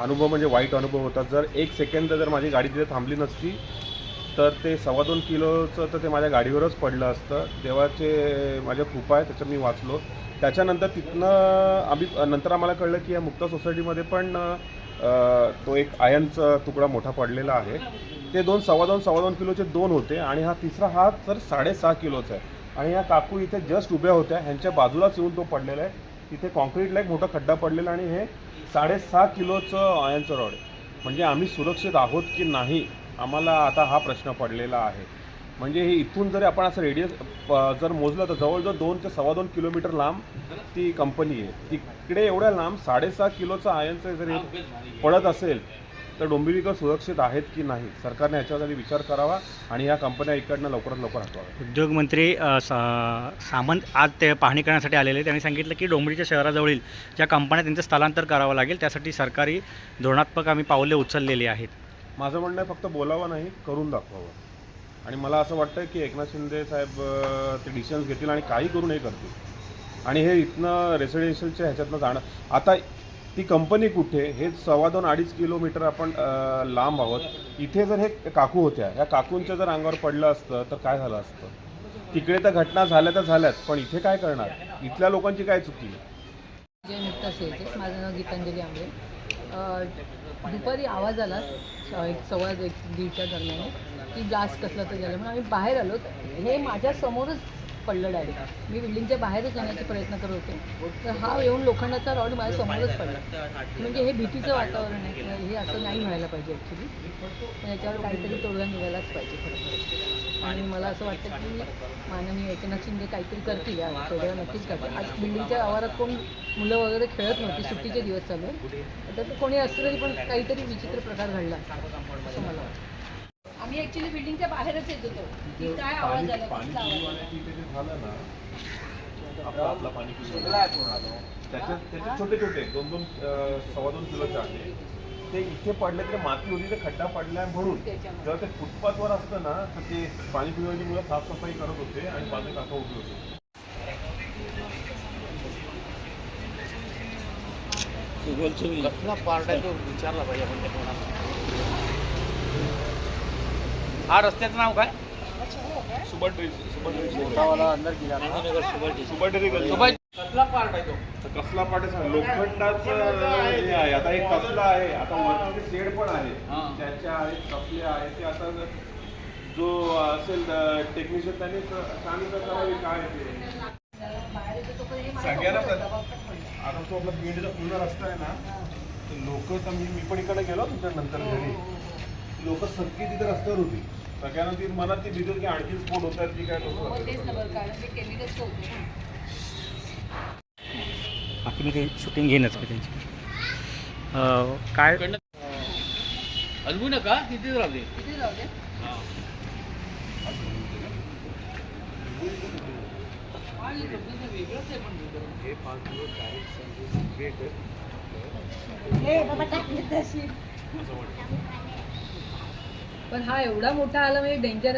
अनुभव म्हणजे वाईट अनुभव होता जर एक सेकंद जर माझी गाडी तिथे थांबली नसती तर ते सव्वा दोन किलोचं तर ते माझ्या गाडीवरच पडलं असतं. देवाचे माझ्या कृपा आहे त्याच्यात मी वाचलो. त्याच्यानंतर तिथनं आम्ही नंतर आम्हाला कळलं की या मुक्ता सोसायटीमध्ये पण तो एक आयनचा तुकडा मोठा पडलेला आहे. ते दोन सव्वा दोन सव्वा दोन किलोचे दोन होते आणि हा तिसरा हा तर साडेसहा किलोचा आहे. आणि या काकू इथे जस्ट उभ्या होत्या ह्यांच्या बाजूलाच येऊन तो पडलेला आहे. तिथे कॉन्क्रीटला एक मोठा खड्डा पडलेला आणि हे साडेसहा किलोचं आयनचं रॉड आहे. म्हणजे आम्ही सुरक्षित आहोत की नाही आम्हाला आता हा प्रश्न पडलेला आहे. म्हणजे हे इथून जरी आपण असं रेडियस जर मोजलं तर जवळजवळ दोन ते सव्वा दोन किलोमीटर लांब ती कंपनी आहे. तिकडे एवढ्या लांब साडेसहा किलोचं आयनचं जर हे पडत असेल तर डोंबिवलीकर सुरक्षित आहेत की नाही सरकारने ह्याच्यासाठी विचार करावा आणि या कंपन्या इकडनं लवकरात लवकर हटवाव्या उद्योगमंत्री सा सामंत आज ते पाहणी करण्यासाठी आलेले त्यांनी सांगितलं की डोंबिवलीच्या शहराजवळील ज्या कंपन्या त्यांचं स्थलांतर करावं लागेल. त्यासाठी सरकारी धोरणात्मक आम्ही पावले उचललेली आहेत. माझं म्हणणं आहे फक्त बोलावं नाही करून दाखवावं. आणि मला असं वाटतं की एकनाथ शिंदे साहेब ते डिसिजन्स घेतील आणि काही करून हे करतील. आणि हे इथनं रेसिडेन्शियलच्या ह्याच्यातनं जाणं आता ती कंपनी कुठे हे सव्वा दोन अडीच किलोमीटर आपण लांब आहोत. इथे जर हे काकू होत्या या काकूंच्या जर अंगावर पडलं असतं तर काय झालं असतं? तिकडे तर घटना झाल्या तर झाल्यात पण इथे काय करणार? इथल्या लोकांची काय चुकी? जय मुक्ता माझं नाव गीतांजली आंबे. दुपारी आवाज आला एक सव्वा एक दीडच्या दरम्यान. की जास्त कसला तर झालं म्हणून आम्ही बाहेर आलो. हे माझ्या समोरच पडलं डायरेक्ट मी बिल्डिंगच्या बाहेरच जाण्याचा प्रयत्न करत होते. तर हा येऊन लोखंडाचा रॉड माझ्या समोरच पडला. म्हणजे हे भीतीचं वातावरण आहे. हे असं नाही व्हायला पाहिजे ॲक्च्युली याच्यावर काहीतरी तोडगा निघायलाच पाहिजे खरं आणि मला असं वाटतं की माननीय एकनाथ शिंदे काहीतरी करतील या तोडगा नक्कीच करतील. आज बिल्डिंगच्या आवारात कोण मुलं वगैरे खेळत नव्हती. सुट्टीचे दिवस चालू तर कोणी असलं तरी पण काहीतरी विचित्र प्रकार घडला. आम्ही ॲक्च्युली बिल्डिंगच्या बाहेरच येत होतो. की काय आवाज आला झालं ना आपलं आपला पाणी त्याच्यात त्याचे छोटे छोटे दोन दोन सव्वा दोन किलोचे आहे. ते इथे पडले तर माती होती ते खड्डा पडलाय म्हणून. जर ते फुटपाथवर असतं ना तर ते पाणी पिण्याची मुलं साफसफाई करत होते आणि पाणी काका उभी होते. पार्ट आहे तो विचारला पाहिजे आपण त्या कोणाला. हा रस्त्याचं नाव काय? कसला पार्ट आहे तो? तर कसला आहे सांग? लोखंडाचं हे आहे. आता एक कसला आहे. आता वरती शेड पण आहे. हा. त्याच्या आहेत कसले आहे ते आता जर- जो असेल टेक्निशियन त्यांनी सांगितलं करावे काय ते. हे होतं. आता तो आपला बीएडचा पूर्ण रस्ता आहे ना. लोक तर मी मी पण इकडे गेलो तुमच्या नंतर घरी. लोक सगळी तिथे रस्त्यावर होती. सगळ्यांना ती मनात ती भीती की आणखी स्फोट होतात की काय ते ना. बाकी मी काही शूटिंग घेईनच मी त्यांची? काय? हलवू नका किती जाऊ दे. वेगळंच आहे पण पण हा एवढा मोठा आला म्हणजे डेंजर